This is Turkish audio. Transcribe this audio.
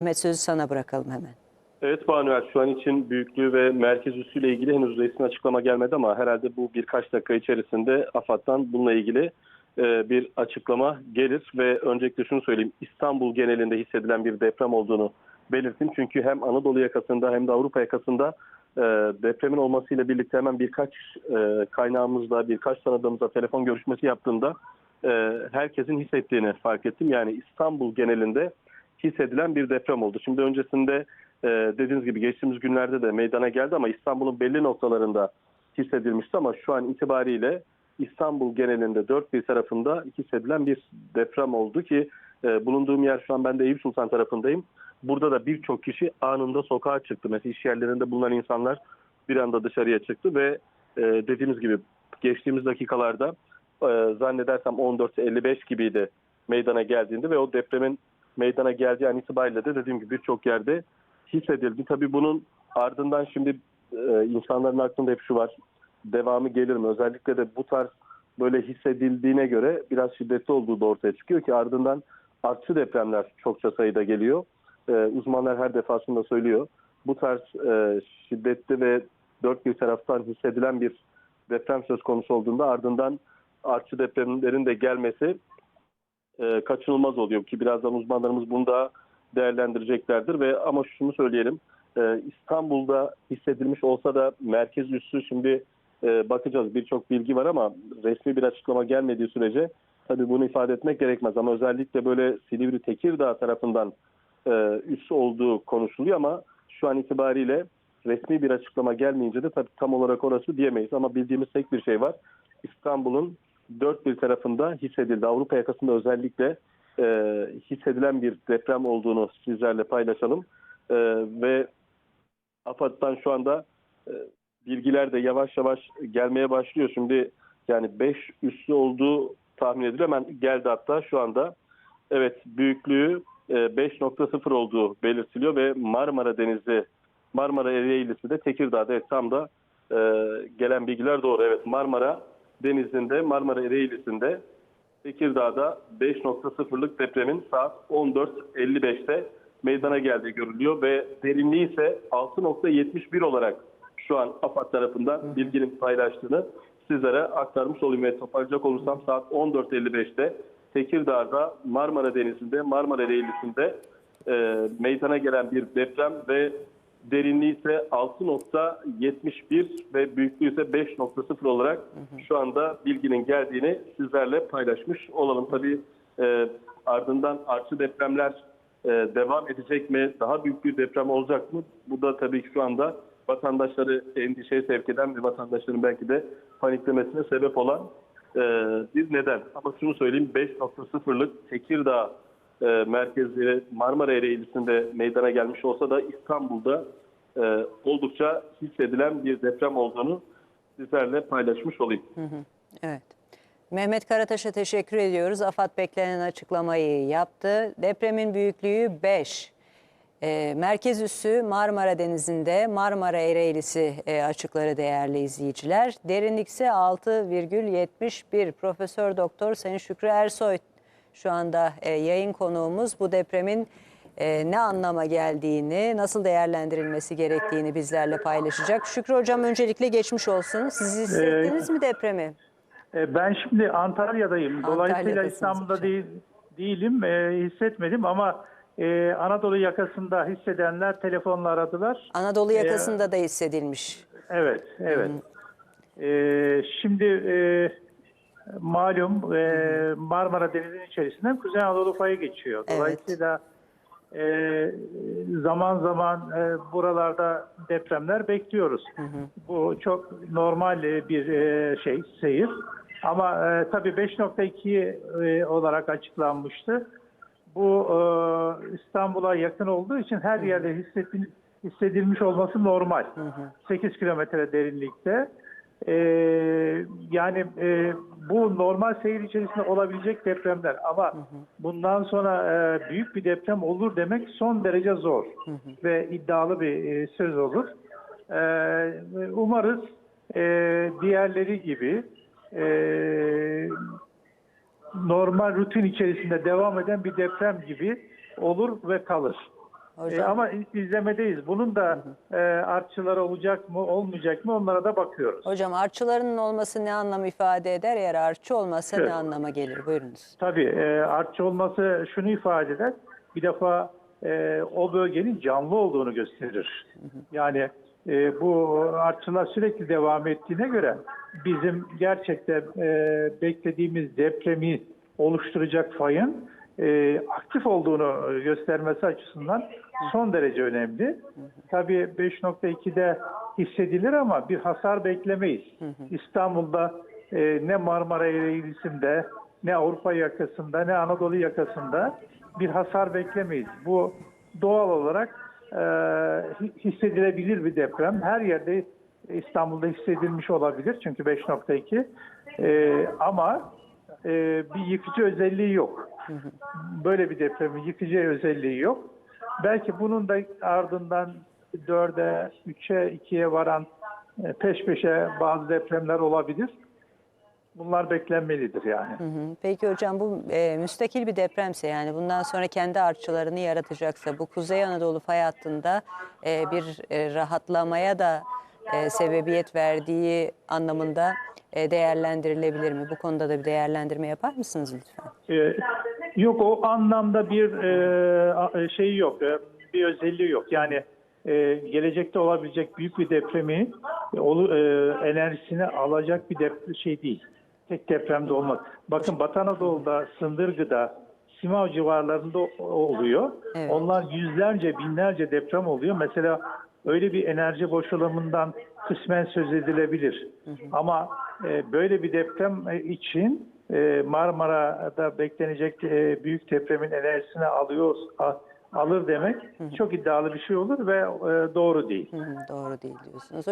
Mehmet sözü sana bırakalım hemen. Evet Banuel şu an için büyüklüğü ve merkez üssüyle ilgili henüz resmi açıklama gelmedi ama herhalde bu birkaç dakika içerisinde AFAD'dan bununla ilgili e, bir açıklama gelir ve öncelikle şunu söyleyeyim İstanbul genelinde hissedilen bir deprem olduğunu belirttim. Çünkü hem Anadolu yakasında hem de Avrupa yakasında e, depremin olmasıyla birlikte hemen birkaç e, kaynağımızla birkaç tanıdığımızla telefon görüşmesi yaptığımda herkesin hissettiğini fark ettim. Yani İstanbul genelinde hissedilen bir deprem oldu. Şimdi öncesinde e, dediğiniz gibi geçtiğimiz günlerde de meydana geldi ama İstanbul'un belli noktalarında hissedilmişti ama şu an itibariyle İstanbul genelinde dört bir tarafında hissedilen bir deprem oldu ki e, bulunduğum yer şu an ben de Eyüp Sultan tarafındayım. Burada da birçok kişi anında sokağa çıktı. Mesela iş yerlerinde bulunan insanlar bir anda dışarıya çıktı ve e, dediğimiz gibi geçtiğimiz dakikalarda e, zannedersem 14.55 gibiydi meydana geldiğinde ve o depremin meydana geldiği an itibariyle de dediğim gibi birçok yerde hissedildi. Tabii bunun ardından şimdi e, insanların aklında hep şu var. Devamı gelir mi? Özellikle de bu tarz böyle hissedildiğine göre biraz şiddetli olduğu da ortaya çıkıyor ki ardından artçı depremler çokça sayıda geliyor. E, uzmanlar her defasında söylüyor. Bu tarz e, şiddetli ve dört bir taraftan hissedilen bir deprem söz konusu olduğunda ardından artçı depremlerin de gelmesi e, kaçınılmaz oluyor ki birazdan uzmanlarımız bunu da değerlendireceklerdir ve ama şunu söyleyelim e, İstanbul'da hissedilmiş olsa da merkez üssü şimdi e, bakacağız birçok bilgi var ama resmi bir açıklama gelmediği sürece tabii bunu ifade etmek gerekmez ama özellikle böyle Silivri Tekirdağ tarafından e, üssü olduğu konuşuluyor ama şu an itibariyle resmi bir açıklama gelmeyince de tabii tam olarak orası diyemeyiz ama bildiğimiz tek bir şey var. İstanbul'un dört bir tarafında hissedildi. Avrupa yakasında özellikle e, hissedilen bir deprem olduğunu sizlerle paylaşalım. E, ve AFAD'dan şu anda e, bilgiler de yavaş yavaş gelmeye başlıyor. Şimdi yani 5 üssü olduğu tahmin ediliyor. Hemen geldi hatta şu anda. Evet büyüklüğü e, 5.0 olduğu belirtiliyor ve Marmara Denizi, Marmara Ereğlisi de Tekirdağ'da evet, tam da e, gelen bilgiler doğru. Evet Marmara Denizi'nde, Marmara Ereğlisi'nde Tekirdağ'da 5.0'lık depremin saat 14.55'te meydana geldiği görülüyor ve derinliği ise 6.71 olarak şu an AFAD tarafından bilginin paylaştığını sizlere aktarmış olayım ve toparlayacak olursam saat 14.55'te Tekirdağ'da Marmara Denizi'nde, Marmara Ereğlisi'nde e, meydana gelen bir deprem ve derinliği ise 6.71 ve büyüklüğü ise 5.0 olarak şu anda bilginin geldiğini sizlerle paylaşmış olalım. Tabii e, ardından artçı depremler e, devam edecek mi? Daha büyük bir deprem olacak mı? Bu da tabii ki şu anda vatandaşları endişeye sevk eden ve vatandaşların belki de paniklemesine sebep olan e, bir neden. Ama şunu söyleyeyim 5.0'lık Tekirdağ e, merkezi Marmara Ereğlisi'nde meydana gelmiş olsa da İstanbul'da e, oldukça hissedilen bir deprem olduğunu sizlerle paylaşmış olayım. Evet. Mehmet Karataş'a teşekkür ediyoruz. AFAD beklenen açıklamayı yaptı. Depremin büyüklüğü 5. E, merkez üssü Marmara Denizi'nde Marmara Ereğlisi e, açıkları değerli izleyiciler. Derinlik ise 6,71. Profesör Doktor Sayın Şükrü Ersoy şu anda e, yayın konuğumuz. Bu depremin e, ne anlama geldiğini, nasıl değerlendirilmesi gerektiğini bizlerle paylaşacak. Şükrü Hocam öncelikle geçmiş olsun. Siz hissettiniz mi depremi? E, Ben şimdi Antalya'dayım. Dolayısıyla İstanbul'da hocam. değil, değilim. E, hissetmedim ama e, Anadolu yakasında hissedenler telefonla aradılar. Anadolu yakasında da hissedilmiş. Evet, evet. E, şimdi e, malum e, Marmara Denizi'nin içerisinden Kuzey Anadolu payı geçiyor. Evet. Dolayısıyla e, zaman zaman e, buralarda depremler bekliyoruz. Bu çok normal e, bir e, şey, seyir. Ama e, tabii 5.2 e, olarak açıklanmıştı. Bu e, İstanbul'a yakın olduğu için her yerde hissettin, hissedilmiş olması normal. 8 kilometre derinlikte. E, yani e, bu normal seyir içerisinde olabilecek depremler ama bundan sonra e, büyük bir deprem olur demek son derece zor ve iddialı bir e, söz olur. E, umarız e, diğerleri gibi e, normal rutin içerisinde devam eden bir deprem gibi olur ve kalır. Hocam. E, ama izlemedeyiz. Bunun da e, artçıları olacak mı olmayacak mı onlara da bakıyoruz. Hocam artçılarının olması ne anlam ifade eder? Eğer artçı olmasa Evet. ne anlama gelir? Buyurunuz. Tabii e, artçı olması şunu ifade eder. Bir defa e, o bölgenin canlı olduğunu gösterir. Yani e, bu artçılar sürekli devam ettiğine göre bizim gerçekten e, beklediğimiz depremi oluşturacak fayın e, aktif olduğunu göstermesi açısından son derece önemli. Tabii 5.2'de hissedilir ama bir hasar beklemeyiz. İstanbul'da e, ne Marmara Eğrisi'nde ne Avrupa yakasında ne Anadolu yakasında bir hasar beklemeyiz. Bu doğal olarak e, hi- hissedilebilir bir deprem. Her yerde İstanbul'da hissedilmiş olabilir çünkü 5.2 E, ama e, bir yıkıcı özelliği yok. Böyle bir depremin yıkıcı özelliği yok. Belki bunun da ardından 4'e, 3'e, 2'ye varan e, peş peşe bazı depremler olabilir. Bunlar beklenmelidir yani. Hı hı. Peki hocam bu e, müstakil bir depremse yani bundan sonra kendi artçılarını yaratacaksa bu Kuzey Anadolu fay hattında e, bir e, rahatlamaya da e, sebebiyet verdiği anlamında değerlendirilebilir mi? Bu konuda da bir değerlendirme yapar mısınız lütfen? Ee, yok o anlamda bir e, şey yok, e, bir özelliği yok. Yani e, gelecekte olabilecek büyük bir depremi e, olu- e, enerjisini alacak bir dep- şey değil. Tek depremde olmaz. Bakın Batı Anadolu'da, Sındırgı'da, Simav civarlarında oluyor. Evet. Onlar yüzlerce, binlerce deprem oluyor. Mesela öyle bir enerji boşalımından kısmen söz edilebilir. Ama e, böyle bir deprem e, için e, Marmara'da beklenecek e, büyük depremin enerjisini alıyor a- alır demek çok iddialı bir şey olur ve e, doğru değil. Hı hı, doğru değil diyorsunuz.